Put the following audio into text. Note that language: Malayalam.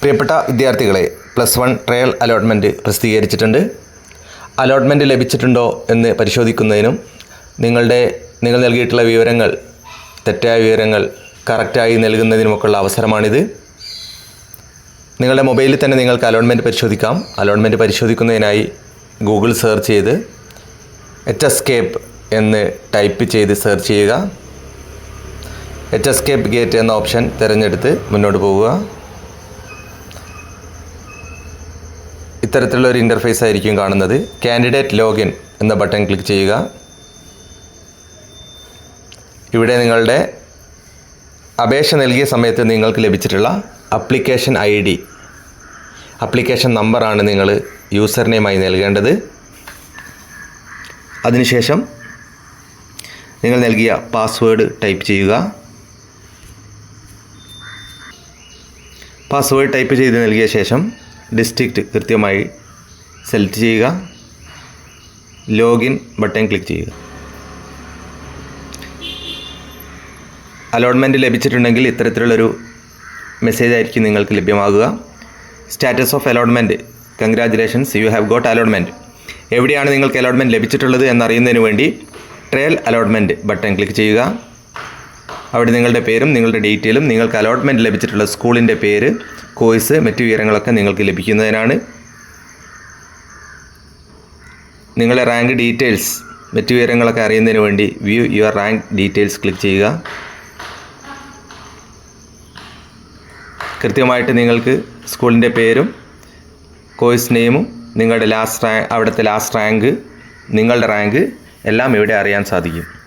പ്രിയപ്പെട്ട വിദ്യാർത്ഥികളെ പ്ലസ് വൺ ട്രയൽ അലോട്ട്മെന്റ് പ്രസിദ്ധീകരിച്ചിട്ടുണ്ട്. അലോട്ട്മെന്റ് ലഭിച്ചിട്ടുണ്ടോ എന്ന് പരിശോധിക്കുന്നതിനും നിങ്ങളുടെ നിങ്ങൾ നൽകിയിട്ടുള്ള വിവരങ്ങൾ തെറ്റായ വിവരങ്ങൾ കറക്റ്റായി നൽകുന്നതിനുമൊക്കെയുള്ള അവസരമാണിത്. നിങ്ങളുടെ മൊബൈലിൽ തന്നെ നിങ്ങൾക്ക് അലോട്ട്മെന്റ് പരിശോധിക്കാം. അലോട്ട്മെന്റ് പരിശോധിക്കുന്നതിനായി ഗൂഗിൾ സെർച്ച് ചെയ്ത് എച്ച് എസ്കേപ്പ് എന്ന് ടൈപ്പ് ചെയ്ത് സെർച്ച് ചെയ്യുക. എച്ച് എസ്കേപ്പ് ഗേറ്റ് എന്ന ഓപ്ഷൻ തിരഞ്ഞെടുത്ത് മുന്നോട്ട് പോവുക. ഇത്തരത്തിലുള്ള ഒരു ഇന്റർഫേസ് ആയിരിക്കും കാണുന്നത്. കാൻഡിഡേറ്റ് ലോഗിൻ എന്ന ബട്ടൺ ക്ലിക്ക് ചെയ്യുക. ഇവിടെ നിങ്ങളുടെ അപേക്ഷ നൽകിയ സമയത്ത് നിങ്ങൾക്ക് ലഭിച്ചിട്ടുള്ള അപ്ലിക്കേഷൻ ഐ ഡി അപ്ലിക്കേഷൻ നമ്പറാണ് നിങ്ങൾ യൂസർ നെയിമായി നൽകേണ്ടത്. അതിനുശേഷം നിങ്ങൾ നൽകിയ പാസ്വേഡ് ടൈപ്പ് ചെയ്യുക. പാസ്വേഡ് ടൈപ്പ് ചെയ്ത് നൽകിയ ശേഷം ഡിസ്ട്രിക്റ്റ് കൃത്യമായി സെലക്ട് ചെയ്യുക. ലോഗിൻ ബട്ടൺ ക്ലിക്ക് ചെയ്യുക. അലോട്ട്മെന്റ് ലഭിച്ചിട്ടുണ്ടെങ്കിൽ ഇത്തരത്തിലുള്ളൊരു മെസ്സേജ് ആയിരിക്കും നിങ്ങൾക്ക് ലഭ്യമാകുക. Status of allotment congratulations you have got allotment എവിടെയാണ് നിങ്ങൾക്ക് അലോട്ട്മെന്റ് ലഭിച്ചിട്ടുള്ളത് എന്നറിയുന്നതിന് വേണ്ടി ട്രയൽ അലോട്ട്മെന്റ് ബട്ടൺ ക്ലിക്ക് ചെയ്യുക. അവിടെ നിങ്ങളുടെ പേരും നിങ്ങളുടെ ഡീറ്റെയിലും നിങ്ങൾക്ക് അലോട്ട്മെന്റ് ലഭിച്ചിട്ടുള്ള സ്കൂളിന്റെ പേര് കോഴ്സ് മറ്റു വിവരങ്ങളൊക്കെ നിങ്ങൾക്ക് ലഭിക്കുന്നതിനാണ്. നിങ്ങളുടെ റാങ്ക് ഡീറ്റെയിൽസ് മറ്റു വിവരങ്ങളൊക്കെ അറിയുന്നതിന് വേണ്ടി view your rank details click ചെയ്യുക. കൃത്യമായിട്ട് നിങ്ങൾക്ക് സ്കൂളിന്റെ പേരും കോഴ്സ് നെയിമും നിങ്ങളുടെ ലാസ്റ്റ് റാങ്ക് അവിടുത്തെ ലാസ്റ്റ് റാങ്ക് നിങ്ങളുടെ റാങ്ക് എല്ലാം ഇവിടെ അറിയാൻ സാധിക്കും.